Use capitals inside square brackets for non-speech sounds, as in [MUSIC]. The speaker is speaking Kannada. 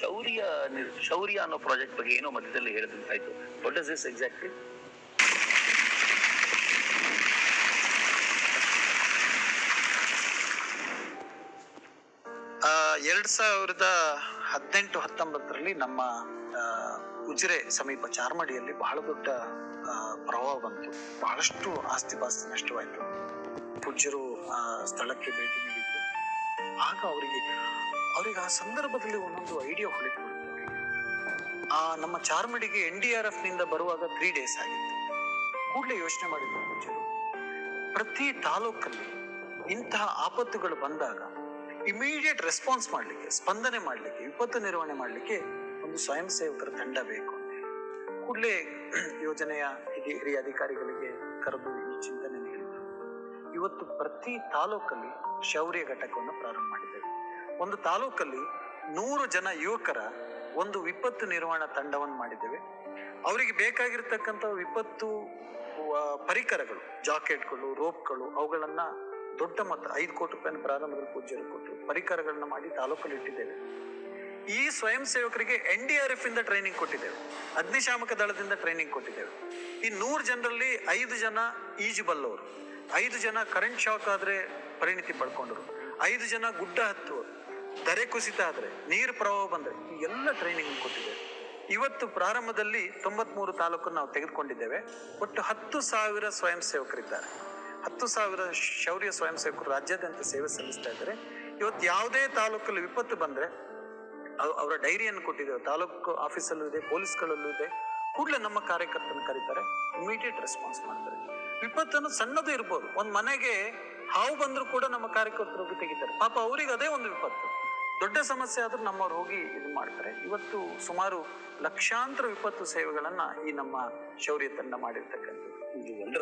ಶೌರ್ಯ ಶೌರ್ಯ ಅನ್ನೋ ಪ್ರಾಜೆಕ್ಟ್ ಬಗ್ಗೆ ಏನೋ ಮಧ್ಯದಲ್ಲಿ ಹೇಳಿದಂತಾಯ್ತು ವಾಟ್ ಇಸ್ ದಿಸ್ ಎಕ್ಸಾಕ್ಟ್ಲಿ ಎರಡ್ ಸಾವಿರದ ಹದಿನೆಂಟು, ಹತ್ತೊಂಬತ್ತರಲ್ಲಿ ನಮ್ಮ ಉಜಿರೆ ಸಮೀಪ ಚಾರ್ಮಡಿಯಲ್ಲಿ ಬಹಳ ದೊಡ್ಡ ಪ್ರವಾಹ ಬಂತು. ಬಹಳಷ್ಟು ಆಸ್ತಿ ಪಾಸ್ತಿ ನಷ್ಟವಾಯಿತು. ಪೂಜ್ಯರು ಸ್ಥಳಕ್ಕೆ ಭೇಟಿ ನೀಡಿದ್ದು. ಆಗ ಅವರಿಗೆ ಅವರಿಗೆ ಆ ಸಂದರ್ಭದಲ್ಲಿ ಒಂದೊಂದು ಐಡಿಯಾ ಹೊಳಿತು ಆ ನಮ್ಮ ಚಾರ್ಮಡಿಗೆ ಎನ್ ಡಿ ಆರ್ ಎಫ್ನಿಂದ ಬರುವಾಗ ತ್ರೀ ಡೇಸ್ ಆಗಿತ್ತು. ಕೂಡಲೇ ಯೋಚನೆ ಮಾಡಿದ್ರು ಪ್ರತಿ ತಾಲೂಕಲ್ಲಿ ಇಂತಹ ಆಪತ್ತುಗಳು ಬಂದಾಗ ಇಮಿಡಿಯೇಟ್ ರೆಸ್ಪಾನ್ಸ್ ಮಾಡಲಿಕ್ಕೆ, ಸ್ಪಂದನೆ ಮಾಡಲಿಕ್ಕೆ, ವಿಪತ್ತು ನಿರ್ವಹಣೆ ಮಾಡಲಿಕ್ಕೆ ಒಂದು ಸ್ವಯಂ ಸೇವಕರ ತಂಡ ಬೇಕು ಕೂಡಲೇ [CLEARS THROAT] ಯೋಜನೆಯ ಹಿರಿಯ ಅಧಿಕಾರಿಗಳಿಗೆ ಕರೆದು ಈ ಚಿಂತನೆ ನೀಡಿದ್ರು ಇವತ್ತು ಪ್ರತಿ ತಾಲೂಕಲ್ಲಿ ಶೌರ್ಯ ಘಟಕವನ್ನು ಪ್ರಾರಂಭ ಮಾಡಿದ್ದೇವೆ ಒಂದು ತಾಲೂಕಲ್ಲಿ ನೂರು ಜನ ಯುವಕರ ಒಂದು ವಿಪತ್ತು ನಿರ್ವಹಣಾ ತಂಡವನ್ನು ಮಾಡಿದ್ದೇವೆ. ಅವರಿಗೆ ಬೇಕಾಗಿರ್ತಕ್ಕಂಥ ವಿಪತ್ತು ಪರಿಕರಗಳು, ಜಾಕೆಟ್ಗಳು, ರೋಪ್ಗಳು, ಅವುಗಳನ್ನ ದೊಡ್ಡ ಮೊತ್ತ ಐದು ಕೋಟಿ ರೂಪಾಯಿನ ಪ್ರಾರಂಭದಲ್ಲಿ ಪೂಜ್ಯರು ಕೊಟ್ಟು ಪರಿಕರಗಳನ್ನ ಮಾಡಿ ತಾಲೂಕಲ್ಲಿ ಇಟ್ಟಿದ್ದೇವೆ. ಈ ಸ್ವಯಂ ಸೇವಕರಿಗೆ ಎನ್ ಡಿ ಆರ್ ಎಫ್ ಇಂದ ಟ್ರೈನಿಂಗ್ ಕೊಟ್ಟಿದ್ದೇವೆ. ಅಗ್ನಿಶಾಮಕ ದಳದಿಂದ ಟ್ರೈನಿಂಗ್ ಕೊಟ್ಟಿದ್ದೇವೆ. ಈ ನೂರು ಜನರಲ್ಲಿ ಐದು ಜನ ಈಜು ಬಲ್ಲವರು ಐದು ಜನ ಕರೆಂಟ್ ಶಾಕ್ ಆದ್ರೆ ಪರಿಣಿತಿ ಪಡ್ಕೊಂಡರು. ಐದು ಜನ ಗುಡ್ಡ ಹತ್ತುವರು. ದರೆ ಕುಸಿತ ಆದರೆ ನೀರು ಪ್ರವಾಹ ಬಂದ್ರೆ ಎಲ್ಲ ಟ್ರೈನಿಂಗ್ ಕೊಟ್ಟಿದೆ. ಇವತ್ತು ಪ್ರಾರಂಭದಲ್ಲಿ ತೊಂಬತ್ಮೂರು ತಾಲೂಕನ್ನು ನಾವು ತೆಗೆದುಕೊಂಡಿದ್ದೇವೆ. ಒಟ್ಟು ಹತ್ತು ಸಾವಿರ ಸ್ವಯಂ ಸೇವಕರಿದ್ದಾರೆ. ಹತ್ತು ಸಾವಿರ ಶೌರ್ಯ ಸ್ವಯಂ ಸೇವಕರು ರಾಜ್ಯಾದ್ಯಂತ ಸೇವೆ ಸಲ್ಲಿಸ್ತಾ ಇದ್ದಾರೆ. ಇವತ್ತು ಯಾವುದೇ ತಾಲೂಕಲ್ಲಿ ವಿಪತ್ತು ಬಂದ್ರೆ ಅವ್- ಅವರ ಡೈರಿಯನ್ನು ಕೊಟ್ಟಿದ್ದೇವೆ ತಾಲೂಕು ಆಫೀಸಲ್ಲೂ ಇದೆ, ಪೊಲೀಸ್ಗಳಲ್ಲೂ ಇದೆ. ಕೂಡಲೇ ನಮ್ಮ ಕಾರ್ಯಕರ್ತನ ಕರೀತಾರೆ. ಇಮಿಡಿಯೇಟ್ ರೆಸ್ಪಾನ್ಸ್ ಮಾಡ್ತಾರೆ. ವಿಪತ್ತನ್ನು ಸಣ್ಣದು ಇರ್ಬೋದು. ಒಂದು ಮನೆಗೆ ಹಾವು ಬಂದ್ರು ಕೂಡ ನಮ್ಮ ಕಾರ್ಯಕರ್ತರು ತೆಗಿತಾರೆ. ಪಾಪ ಅವ್ರಿಗೆ ಅದೇ ಒಂದು ವಿಪತ್ತು. ದೊಡ್ಡ ಸಮಸ್ಯೆ ಆದ್ರೂ ನಮ್ಮವ್ರು ಹೋಗಿ ಇದು ಮಾಡ್ತಾರೆ. ಇವತ್ತು ಸುಮಾರು ಲಕ್ಷಾಂತರ ವಿಪತ್ತು ಸೇವೆಗಳನ್ನ ಈ ನಮ್ಮ ಶೌರ್ಯ ತಂಡ ಮಾಡಿರ್ತಕ್ಕಂಥದ್ದು